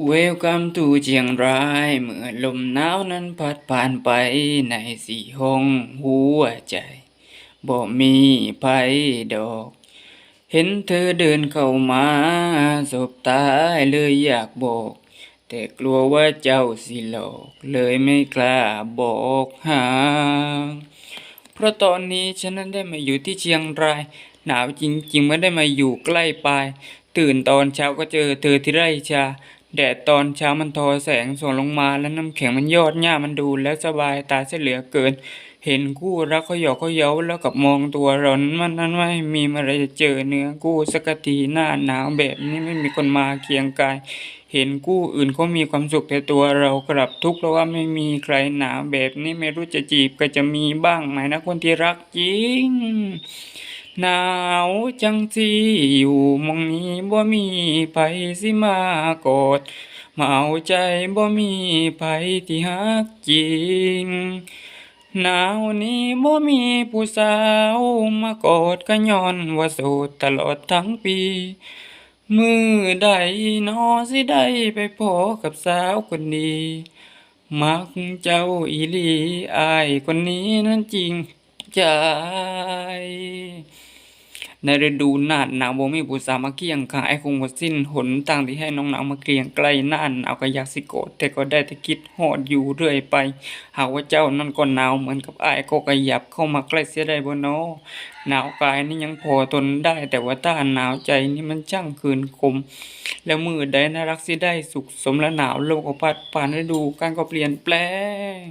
เวลคัมทูเชียงรายเมื่อลมหนาวนั้นพัดผ่านไปในสี่ห้องหัวใจบ่มีไผดอก เห็นเธอเดินเข้ามาสบตาเลยอยากบอก แต่กลัวว่าเจ้าสิหลอกเลยไม่กล้าบอกหาเพราะตอนนี้ฉันนั้นได้มาอยู่ที่เชียงราย หนาวจริงๆไม่ได้มาอยู่ใกล้ปลาย ตื่นตอนเช้าก็เจอเธอที่ไร่ชา แดดตอนเช้ามันทอแสงส่องลงมาแล้วน้ำแข็งมันยอดหญ้ามันดูแล้วสบายตาเสียเหลือเกิน เห็นคู่รักเขาหยอกเขาเย้าแล้วกับมองตัวรานั้นมันนั้นไม่มีอะไรจะเจอเนื้อคู่สักทีหน้าหนาวแบบนี้ไม่มีคนมาเคียงกาย เห็นคู่อื่นเขามีความสุขแต่ตัวเรากลับทุกข์เพราะว่าไม่มีใครหนาวแบบนี้ไม่รู้จะจีบก็จะมีบ้างไหมนะคนที่รักจริง หนาวจังสิอยู่มองนี้บ่มีไผสิมากอดมาเอาใจบ่มีไผที่ฮักจริงหนาวนี้บ่มีผู้สาวมากอดก็ย้อนว่าโสดตลอดทั้งปี มือใดนอสิได้ไปพอกับสาวคนดีมักเจ้าอีลีอายคนนี้นั้นจริงใจ ในฤดูหน้าหนาวบ่มีผู้สาวมาเคียงขาไอ้คงบ่สิ้นหนทางที่ให้น้องหนาวมาเกลียงใกล้หน้าหนาวก็อยากสิโกรธแต่ก็ได้แต่คิดฮอดอยู่เรื่อยไป หากว่าเจ้านั่นก็หนาวเหมือนกับไอ้ก็ขยับเข้ามาใกล้เสียได้บ่น้อหนาวกายนี่ยังพอทนได้ แต่ว่าถ้าหนาวใจนี่มันช่างคืนคม แล้วมือใดน่ารักสิได้สุขสมและหนาวโลกก็พัดผ่านฤดูการก็เปลี่ยนแปลง